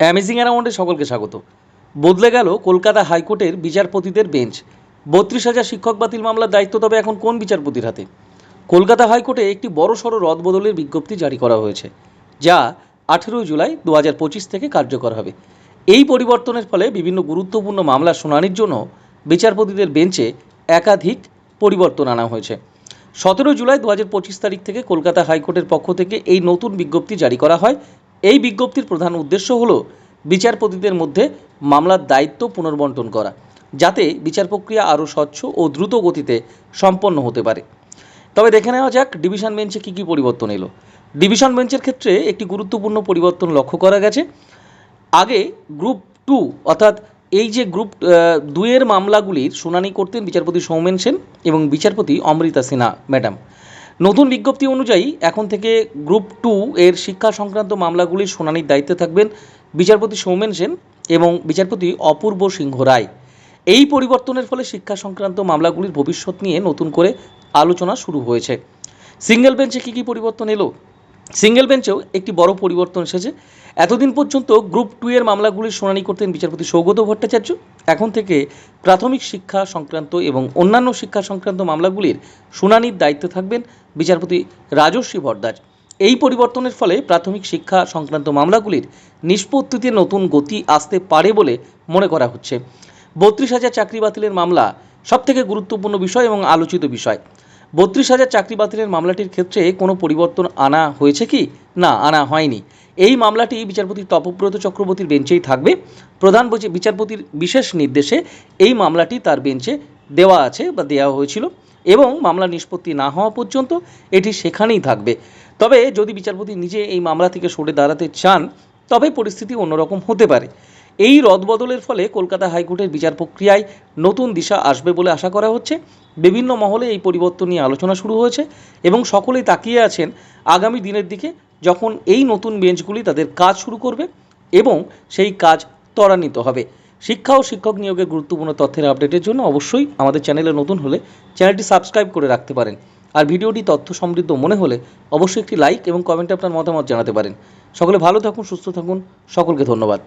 Amazing অ্যারাউন্ডে সকলকে স্বাগত। বদলে গেল কলকাতা হাইকোর্টের বিচারপতিদের বেঞ্চ। বত্রিশ হাজার শিক্ষক বাতিল মামলার দায়িত্ব তবে এখন কোন বিচারপতির হাতে? কলকাতা হাইকোর্টে একটি বড় সড়ো রদবদলের বিজ্ঞপ্তি জারি করা হয়েছে, যা আঠেরোই জুলাই দু হাজার পঁচিশ থেকে কার্যকর হবে। এই পরিবর্তনের ফলে বিভিন্ন গুরুত্বপূর্ণ মামলা শুনানির জন্য বিচারপতিদের বেঞ্চে একাধিক পরিবর্তন আনা হয়েছে। সতেরো জুলাই দু হাজার পঁচিশ তারিখ থেকে কলকাতা হাইকোর্টের পক্ষ থেকে এই নতুন বিজ্ঞপ্তি জারি করা হয় এই বিজ্ঞপ্তির প্রধান উদ্দেশ্য হল বিচারপতিদের মধ্যে মামলার দায়িত্ব পুনর্বন্টন করা যাতে বিচার প্রক্রিয়া আরও স্বচ্ছ ও দ্রুত গতিতে সম্পন্ন হতে পারে। তবে দেখে নেওয়া যাক ডিভিশন বেঞ্চে কী কী পরিবর্তন এলো। ডিভিশন বেঞ্চের ক্ষেত্রে একটি গুরুত্বপূর্ণ পরিবর্তন লক্ষ্য করা গেছে। আগে গ্রুপ টু অর্থাৎ এই যে গ্রুপ আহ, দুইয়ের মামলাগুলির শুনানি করতেন বিচারপতি সৌমেন সেন এবং বিচারপতি অমৃতা সিনহা ম্যাডাম। নতুন বিজ্ঞপ্তি অনুযায়ী এখন থেকে গ্রুপ টু এর শিক্ষা সংক্রান্ত মামলাগুলির শুনানির দায়িত্বে থাকবেন বিচারপতি সৌমেন সেন এবং বিচারপতি অপূর্ব সিংহ রায়। এই পরিবর্তনের ফলে শিক্ষা সংক্রান্ত মামলাগুলির ভবিষ্যৎ নিয়ে নতুন করে আলোচনা শুরু হয়েছে। সিঙ্গেল বেঞ্চে কী কী পরিবর্তন এলো? সিঙ্গেল বেঞ্চেও একটি বড় পরিবর্তন এসেছে। এতদিন পর্যন্ত গ্রুপ টু এর মামলাগুলির শুনানি করতেন বিচারপতি সৌগত ভট্টাচার্য। এখন থেকে প্রাথমিক শিক্ষা সংক্রান্ত এবং অন্যান্য শিক্ষা সংক্রান্ত মামলাগুলির শুনানির দায়িত্বে থাকবেন বিচারপতি রাজস্বী ভরদ্বাজ এই পরিবর্তনের ফলে প্রাথমিক শিক্ষা সংক্রান্ত মামলাগুলির নিষ্পত্তিতে নতুন গতি আসতে পারে বলে মনে করা হচ্ছে। বত্রিশ হাজার চাকরি বাতিলের মামলা সবথেকে গুরুত্বপূর্ণ বিষয় এবং আলোচিত বিষয়। বত্রিশ হাজার চাকরি বাতিলের মামলাটির ক্ষেত্রে কোনো পরিবর্তন আনা হয়েছে কি? না, আনা হয়নি। এই মামলাটি বিচারপতি তপব্রত চক্রবর্তীর বেঞ্চেই থাকবে। প্রধান বচে- বিচারপতির বিশেষ নির্দেশে এই মামলাটি তার বেঞ্চে দেওয়া আছে বা দেওয়া হয়েছিল এবং মামলা নিষ্পত্তি না হওয়া পর্যন্ত এটি সেখানেই থাকবে। তবে যদি বিচারপতি নিজে এই মামলা থেকে সরে দাঁড়াতে চান, তবে পরিস্থিতি অন্যরকম হতে পারে। এই রদবদলের ফলে কলকাতা হাইকোর্টের বিচার প্রক্রিয়ায় নতুন দিশা আসবে বলে আশা করা হচ্ছে। বিভিন্ন মহলে এই পরিবর্তন নিয়ে আলোচনা শুরু হয়েছে এবং সকলেই তাকিয়ে আছেন আগামী দিনের দিকে যখন এই নতুন বেঞ্চগুলি তাদের কাজ শুরু করবে এবং সেই কাজ ত্বরান্বিত হবে। শিক্ষা ও শিক্ষক নিয়োগের গুরুত্বপূর্ণ তথ্যের আপডেটের জন্য অবশ্যই আমাদের চ্যানেলে নতুন হলে চ্যানেলটি সাবস্ক্রাইব করে রাখতে পারেন। আর ভিডিওটি তথ্য সমৃদ্ধ মনে হলে অবশ্যই একটি লাইক এবং কমেন্টে আপনার মতামত জানাতে পারেন। সকলে ভালো থাকুন, সুস্থ থাকুন। সকলকে ধন্যবাদ।